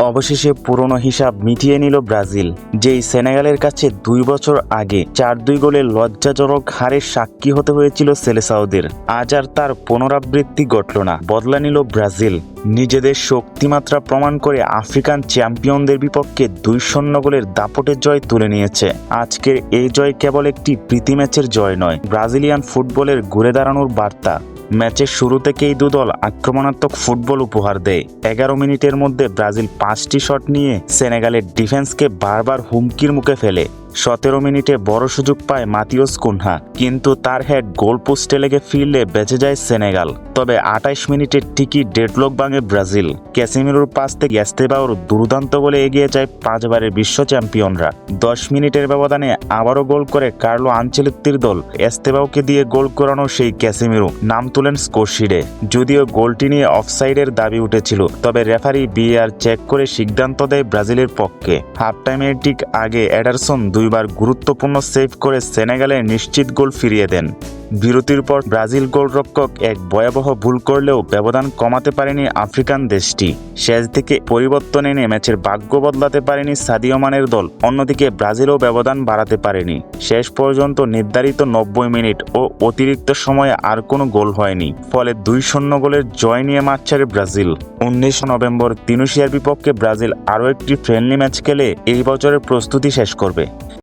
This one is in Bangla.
অবশেষে পুরনো হিসাব মিটিয়ে নিল ব্রাজিল, যেই সেনেগালের কাছে দুই বছর আগে চার দুই গোলের লজ্জাজনক হারের সাক্ষী হতে হয়েছিল সেলেসাউদের। আজ আর তার পুনরাবৃত্তি ঘটল না। বদলা নিল ব্রাজিল। নিজেদের শক্তিমাত্রা প্রমাণ করে আফ্রিকান চ্যাম্পিয়নদের বিপক্ষে দুই শূন্য গোলের দাপটের জয় তুলে নিয়েছে। আজকের এই জয় কেবল একটি প্রীতি ম্যাচের জয় নয়, ব্রাজিলিয়ান ফুটবলের ঘুরে দাঁড়ানোর বার্তা। ম্যাচের শুরু থেকেই দুদল আক্রমণাত্মক ফুটবল উপহার দেয়। এগারো মিনিটের মধ্যে ব্রাজিল পাঁচটি শট নিয়ে সেনেগালের ডিফেন্সকে বারবার হুমকির মুখে ফেলে। সতেরো মিনিটে বড় সুযোগ পায় মাতিওস কুনহা, কিন্তু তার হেড গোলপোস্টে লেগে ফিরলে বেঁচে যায় সেনেগাল। তবে আঠাইশ মিনিটে ঠিকই ডেডলক ভাঙে ব্রাজিল। ক্যাসিমিরোর পাস থেকে এস্তেবাওর দুর্দান্ত বলে এগিয়ে যায় পাঁচবারের বিশ্ব চ্যাম্পিয়নরা। দশ মিনিটের ব্যবধানে আবারও গোল করে কার্লো আঞ্চলিত্তির দল। এস্তেবাওকে দিয়ে গোল করানো সেই ক্যাসিমিরো, নাম তুলেন স্কোরশিডে যদিও গোলটি নিয়ে অফসাইডের দাবি উঠেছিল, তবে রেফারি বিআর চেক করে সিদ্ধান্ত দেয় ব্রাজিলের পক্ষে। হাফ টাইমের ঠিক আগে এডারসন দুইবার গুরুত্বপূর্ণ সেভ করে সেনেগালে নিশ্চিত গোল ফিরিয়ে দেন। বিরতির পর ব্রাজিল গোলরক্ষক এক ভয়াবহ ভুল করলেও ব্যবধান কমাতে পারেনি আফ্রিকান দেশটি। শেষ দিকে পরিবর্তন এনে ম্যাচের ভাগ্য বদলাতে পারেনি সাদিও মানের দল। অন্যদিকে ব্রাজিলও ব্যবধান বাড়াতে পারেনি। শেষ পর্যন্ত নির্ধারিত নব্বই মিনিট ও অতিরিক্ত সময়ে আর কোনো গোল হয়নি। ফলে দুই শূন্য গোলের জয় নিয়ে মাঠ ছাড়ে ব্রাজিল। উনিশ নভেম্বর তিনুশিয়ার বিপক্ষে ব্রাজিল আরও একটি ফ্রেন্ডলি ম্যাচ খেলে এই বছরের প্রস্তুতি শেষ করবে।